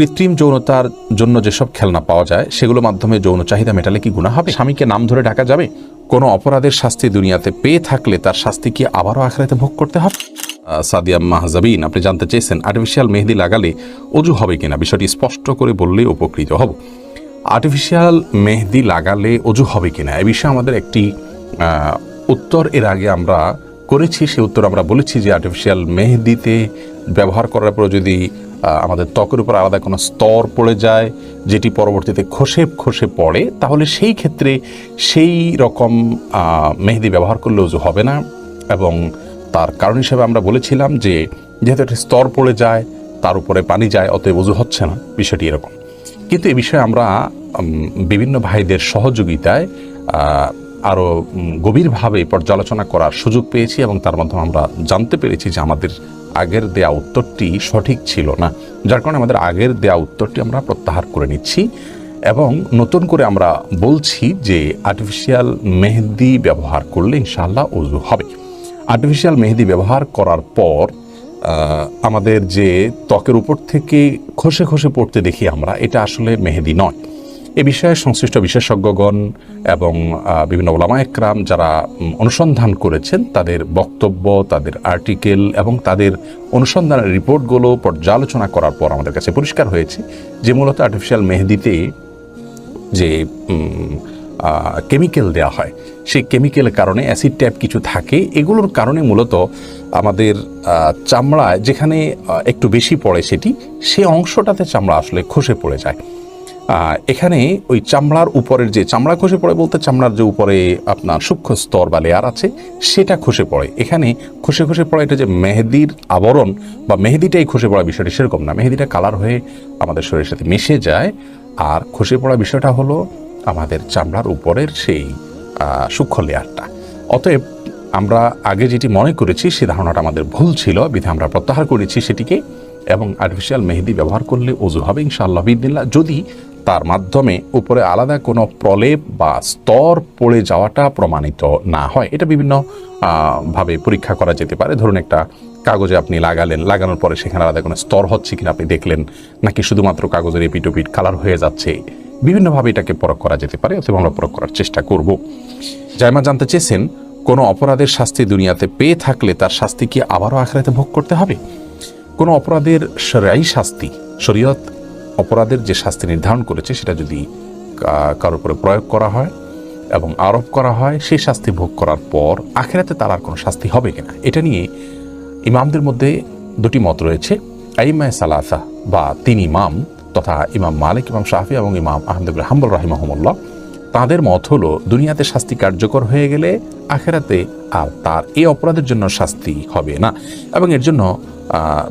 কৃত্রিম যৌনতার জন্য যেসব খেলনা পাওয়া যায়, সেগুলোর মাধ্যমে যৌন চাহিদা মেটালে কি গুণা হবে? স্বামীকে নাম ধরে ডাকা যাবে? কোনো অপরাধের শাস্তি দুনিয়াতে পেয়ে থাকলে তার শাস্তি কি আবারও আখড়াতে ভোগ করতে হবে? সাদিয়া মাহজাবিন, আপনি জানতে চেয়েছেন আর্টিফিশিয়াল মেহেদি লাগালে অজু হবে কিনা? বিষয়টি স্পষ্ট করে বললে উপকৃত হব। আর্টিফিশিয়াল মেহেদি লাগালে অজু হবে কিনা? এ বিষয়ে আমাদের একটি উত্তর এর আগে আমরা করেছি। সে উত্তর আমরা বলেছি যে আর্টিফিশিয়াল মেহেদিতে ব্যবহার করার পর যদি আমাদের ত্বকের উপর আলাদা কোনো স্তর পড়ে যায়, যেটি পরবর্তীতে খসে খসে পড়ে, তাহলে সেই ক্ষেত্রে সেই রকম মেহেদি ব্যবহার করলে অজু হবে না। এবং তার কারণ হিসেবে আমরা বলেছিলাম যে, যেহেতু একটা স্তর পড়ে যায়, তার উপরে পানি যায়, অতএব উজু হচ্ছে না, বিষয়টি এরকম। কিন্তু এ বিষয়ে আমরা বিভিন্ন ভাইদের সহযোগিতায় আরও গভীরভাবে পর্যালোচনা করার সুযোগ পেয়েছি এবং তার মাধ্যমে আমরা জানতে পেরেছি যে আমাদের আগের দেয়া উত্তরটি সঠিক ছিল না। যার কারণে আমাদের আগের দেয়া উত্তরটি আমরা প্রত্যাহার করে নিচ্ছি এবং নতুন করে আমরা বলছি যে আর্টিফিশিয়াল মেহেদি ব্যবহার করলে ইনশাল্লাহ অজু হবে। আর্টিফিশিয়াল মেহেদি ব্যবহার করার পর আমাদের যে ত্বকের উপর থেকে খসে খসে পড়তে দেখি আমরা, এটা আসলে মেহেদি নয়। এ বিষয়ে সংশ্লিষ্ট বিশেষজ্ঞগণ এবং বিভিন্ন ওলামা একরাম যারা অনুসন্ধান করেছেন, তাদের বক্তব্য, তাদের আর্টিকেল এবং তাদের অনুসন্ধানের রিপোর্টগুলো পর্যালোচনা করার পর আমাদের কাছে পরিষ্কার হয়েছে যে মূলত আর্টিফিশিয়াল মেহেদিতে যে কেমিক্যাল দেওয়া হয়, সেই কেমিক্যালের কারণে অ্যাসিড ট্যাপ কিছু থাকে। এগুলোর কারণে মূলত আমাদের চামড়ায় যেখানে একটু বেশি পড়ে সেটি, সে অংশটাতে চামড়া আসলে খসে পড়ে যায়। এখানে ওই চামড়ার উপরের যে চামড়া খসে পড়ে বলতে চামড়ার যে উপরে আপনার সূক্ষ্ম স্তর বা লেয়ার আছে, সেটা খসে পড়ে। এখানে খসে খসে পড়ে এটা যে মেহেদির আবরণ বা মেহেদিটাই খসে পড়া বিষয়টি সেরকম না। মেহেদিটা কালার হয়ে আমাদের শরীরের সাথে মিশে যায় আর খসে পড়া বিষয়টা হলো আমাদের চামড়ার উপরের সেই সূক্ষ্ম লেয়ারটা। অতএব আমরা আগে যেটি মনে করেছি, সে ধারণাটা আমাদের ভুল ছিল বিধে আমরা প্রত্যাহার করেছি সেটিকে এবং আর্টিফিশিয়াল মেহেদি ব্যবহার করলে অজু হবে ইনশাআল্লাহ বিদিল্লা যদি তার মাধ্যমে উপরে আলাদা কোনো প্রলেপ বা স্তর পড়ে যাওয়াটা প্রমাণিত না হয়। এটা বিভিন্ন ভাবে পরীক্ষা করা যেতে পারে। ধরুন একটা কাগজে আপনি লাগালেন, লাগানোর পরে সেখানে আলাদা কোনো স্তর হচ্ছে কিনা আপনি দেখলেন, নাকি শুধুমাত্র কাগজের এপিটোপিট কালার হয়ে যাচ্ছে। বিভিন্নভাবে এটাকে পরখ করা যেতে পারে, অথবা আমরা পরখ করার চেষ্টা করব। জায়মা জানতে চেয়েছেন, কোনো অপরাধের শাস্তি দুনিয়াতে পেয়ে থাকলে তার শাস্তি কি আবারও আখড়াতে ভোগ করতে হবে? কোনো অপরাধের সরাই শাস্তি, শরীয়ত অপরাধের যে শাস্তি নির্ধারণ করেছে, সেটা যদি কারোর উপরে প্রয়োগ করা হয় এবং আরোপ করা হয় সেই শাস্তি ভোগ করার পর আখেরাতে তার আর কোনো শাস্তি হবে কিনা, এটা নিয়ে ইমামদের মধ্যে দুটি মত রয়েছে। আইমায় সালাসা বা তিন ইমাম তথা ইমাম মালিক, ইমাম শাহি এবং ইমাম আহমদুল হাম্বুল রাহিমাহমুল্লাহ, তাদের মত হলো, দুনিয়াতে শাস্তি কার্যকর হয়ে গেলে আখেরাতে আর তার এই অপরাধের জন্য শাস্তি হবে না এবং এর জন্য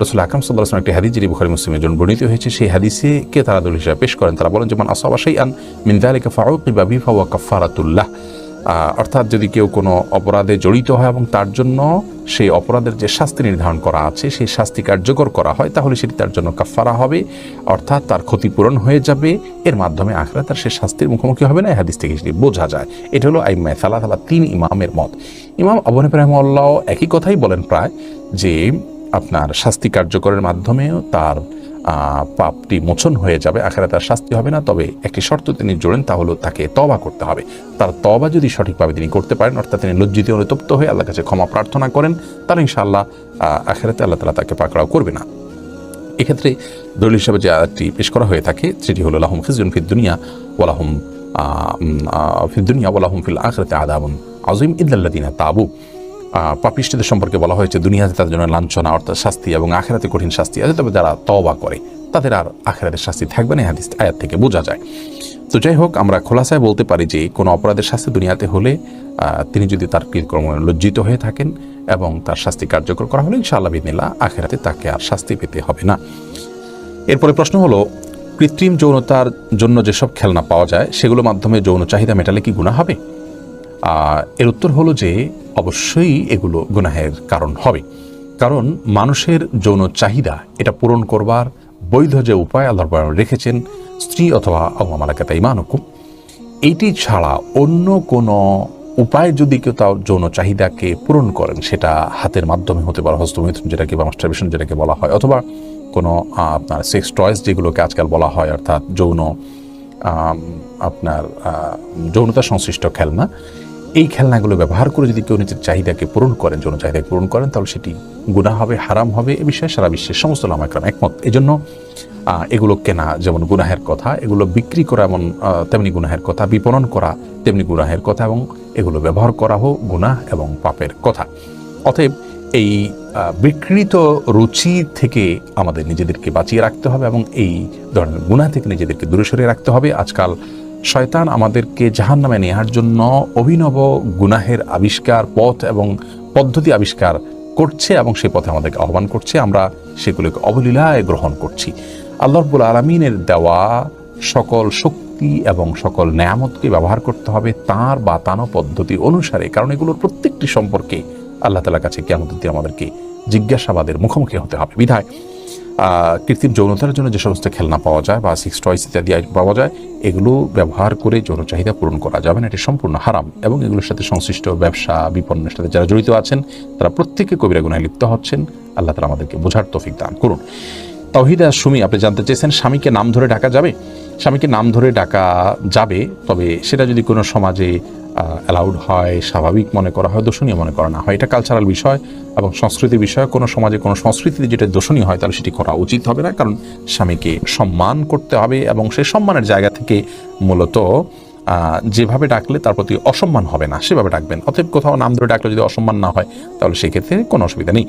রসুল আকরম সাল্লাহ একটি হাদিস যেটি বুখারি মুসলিমের জন্য বর্ণিত হয়েছে, সেই হাদিসে কে তারা দল হিসাবে পেশ করেন? তারা বলেন যেমন আসাবাসাই আন মিনদালিকা ফাউকিবা বিফা ওয়া কাফারাতুল্লাহ অর্থাৎ যদি কেউ কোনো অপরাধে জড়িত হয় এবং তার জন্য সেই অপরাধের যে শাস্তি নির্ধারণ করা আছে, সেই শাস্তি কার্যকর করা হয়, তাহলে সেটি তার জন্য কাফারা হবে, অর্থাৎ তার ক্ষতিপূরণ হয়ে যাবে। এর মাধ্যমে আখরা তার সে শাস্তির মুখোমুখি হবে না হাদিস থেকে সেটি বোঝা যায়। এটা হলো আইমায় সালাহ বা তিন ইমামের মত। ইমাম আবু হানিফা রাহিমাহুল্লাহ একই কথাই বলেন প্রায় যে আপনার শাস্তি কার্যকরের মাধ্যমেও তার পাপটি মোচন হয়ে যাবে আখেরা তার শাস্তি হবে না। তবে একটি শর্ত তিনি জোড়েন, তা হলো তাকে তবা করতে হবে। তার তবা যদি সঠিকভাবে তিনি করতে পারেন, অর্থাৎ তিনি লজ্জিত অনুতপ্ত হয়ে আল্লাহ কাছে ক্ষমা প্রার্থনা করেন, তাহলে ইনশাআল্লাহ আখেরাতে আল্লাহ তালা তাকে পাকড়াও করবে না। এক্ষেত্রে দলিল হিসাবে যে আয়াতটি পেশ করা হয়ে থাকে, সেটি হলো, লাহুম খিজুন ফিদ দুনিয়া ওয়ালাহুম দুনিয়া ওয়ালাহুম ফিল আখরাতে আদাবুন আজিম ইদাল্লাদিনা তাবু। আহ, পাপিষ্ঠদের সম্পর্কে বলা হয়েছে দুনিয়াতে তাদের জন্য লাঞ্ছনা অর্থাৎ শাস্তি এবং আখেরাতে কঠিন শাস্তি আছে তবে যারা তবা করে। তাদের আর আখেরাতের শাস্তি থাকবে না হাদিস আয়াত থেকে বোঝা যায়। তো যাই হোক আমরা খোলাসায় বলতে পারি যে কোনো অপরাধের শাস্তি দুনিয়াতে হলে তিনি যদি তার কৃতকর্ম লজ্জিত হয়ে থাকেন এবং তার শাস্তি কার্যকর করা হলে ইনশাআল্লাহ বিদিনিল্লা আখেরাতে তাকে আর শাস্তি পেতে হবে না। এরপরে প্রশ্ন হলো কৃত্রিম যৌনতার জন্য যেসব খেলনা পাওয়া যায় সেগুলোর মাধ্যমে যৌন চাহিদা মেটালে কি গুণা হবে? এর উত্তর হলো যে অবশ্যই এগুলো গুনাহের কারণ হবে। কারণ মানুষের যৌন চাহিদা, এটা পূরণ করবার বৈধ যে উপায় আল্লাহ রেখেছেন, স্ত্রী অথবা আমালাকাতা ইমানুকুম, এইটি ছাড়া অন্য কোনো উপায় যদি কেউ তার যৌন চাহিদাকে পূরণ করেন, সেটা হাতের মাধ্যমে হতে পারে, হস্তমৈথুন যেটাকে বা মাস্টারবেশন যেটাকে বলা হয়, অথবা কোনো আপনার সেক্স টয়েস যেগুলোকে আজকাল বলা হয়, অর্থাৎ যৌন আপনার যৌনতা সংশ্লিষ্ট খেলনা এই খেলনাগুলো ব্যবহার করে যদি কেউ নিজের চাহিদাকে পূরণ করেন যৌন চাহিদাকে পূরণ করেন, তাহলে সেটি গুনাহ হবে, হারাম হবে এ বিষয়ে সারা বিশ্বের সমস্ত লামাকরাম একমত। এজন্য এগুলো কেনা যেমন গুনাহের কথা, এগুলো বিক্রি করা এমন তেমনি গুনাহের কথা, বিপণন করা তেমনি গুনাহের কথা এবং এগুলো ব্যবহার করা হোক গুনাহ এবং পাপের কথা। অতএব এই বিকৃত রুচি থেকে আমাদের নিজেদেরকে বাঁচিয়ে রাখতে হবে এবং এই ধরনের গুনাহ থেকে নিজেদেরকে দূরে সরিয়ে রাখতে হবে। আজকাল শয়তান আমাদেরকে জাহান নামে নেওয়ার জন্য অভিনব গুনাহের আবিষ্কার, পথ এবং পদ্ধতি আবিষ্কার করছে এবং সেই পথে আমাদেরকে আহ্বান করছে। আমরা সেগুলোকে অবলীলায় গ্রহণ করছি। আল্লাহ রব্বুল আলমিনের দেওয়া সকল শক্তি এবং সকল নেয়ামতকে ব্যবহার করতে হবে তার বাতানো পদ্ধতি অনুসারে। কারণ এগুলোর প্রত্যেকটি সম্পর্কে আল্লাহ তালার কাছে কেমন আমাদেরকে জিজ্ঞাসাবাদের মুখোমুখি হতে হবে। বিধায় কৃত্রিম যৌনতার জন্য যে সমস্ত খেলনা পাওয়া যায় বা সিক্স টয়েস ইত্যাদি পাওয়া যায়, এগুলো ব্যবহার করে যৌন চাহিদা পূরণ করা যাবে না। এটি সম্পূর্ণ হারাম এবং এগুলোর সাথে সংশ্লিষ্ট ব্যবসা বিপণনের সাথে যারা জড়িত আছেন, তারা প্রত্যেকে কবিরা গুনায় লিপ্ত হচ্ছেন। আল্লাহ তালা আমাদেরকে বোঝার তফিক দান করুন। তহিদা সুমি, আপনি জানতে চেয়েছেন স্বামীকে নাম ধরে ডাকা যাবে? স্বামীকে নাম ধরে ডাকা যাবে, তবে সেটা যদি কোনো সমাজে অ্যালাউড হয়, স্বাভাবিক মনে করা হয়, দোষণীয় মনে করা না হয়। এটা কালচারাল বিষয় এবং সংস্কৃতির বিষয়। কোনো সমাজে কোনো সংস্কৃতিতে যেটা দোষণীয় হয়, তাহলে সেটি করা উচিত হবে না। কারণ স্বামীকে সম্মান করতে হবে এবং সেই সম্মানের জায়গা থেকে মূলত যেভাবে ডাকলে তার প্রতি অসম্মান হবে না, সেভাবে ডাকবেন। অতএব কোথাও নাম ধরে ডাকলে যদি অসম্মান না হয়, তাহলে সেক্ষেত্রে কোনো অসুবিধা নেই।